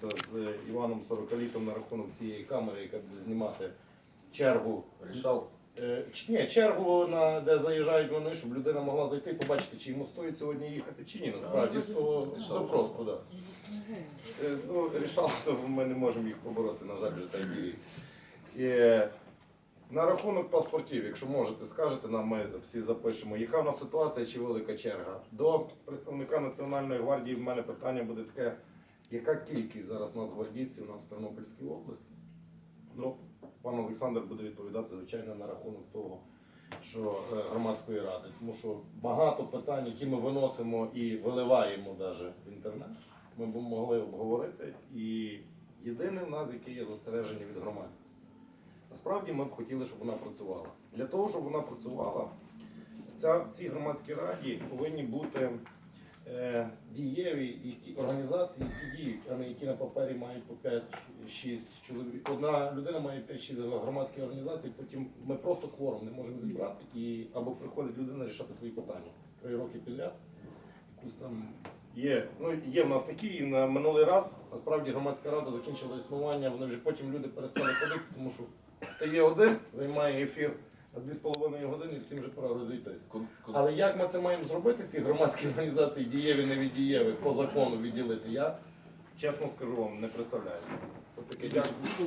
домовимося з Іваном Сорокалітом на рахунок цієї камери, яка буде знімати чергу. Рішав. Е, ч- ні, чергу, на, де заїжджають вони, щоб людина могла зайти, побачити, чи йому стоїть сьогодні їхати, чи ні. Насправді все, все просто, так. Да. Е, Ну, рішало, то ми не можемо їх побороти, на жаль, вже так і. І на рахунок паспортів, якщо можете, скажете нам, ми всі запишемо, яка в нас ситуація чи велика черга. До представника Національної гвардії в мене питання буде таке, яка кількість зараз нас гвардійців у нас в Тернопільській області? Ну, пан Олександр буде відповідати, звичайно, на рахунок того, що е, громадської ради. Тому що багато питань, які ми виносимо і виливаємо навіть в інтернет, ми б могли обговорити. І єдине в нас, яке є застереження від громадськості. Насправді ми б хотіли, щоб вона працювала. Для того, щоб вона працювала, ця, в цій громадській раді повинні бути дієві які, організації, які діють, а не які на папері мають по 5-6 чоловік. Одна людина має 5-6 громадських організацій, потім ми просто кворум не можемо зібрати і або приходить людина рішати свої питання три роки підряд. Якусь там є. Ну є в нас такі, і на минулий раз насправді громадська рада закінчила існування. Вони вже потім люди перестали ходити, тому що стає один, займає ефір на 2,5 години, всім вже пора розійтись. Але як ми це маємо зробити, ці громадські організації дієві, не від дієві, по закону відділити, я чесно скажу вам, не представляю. От таке дякую.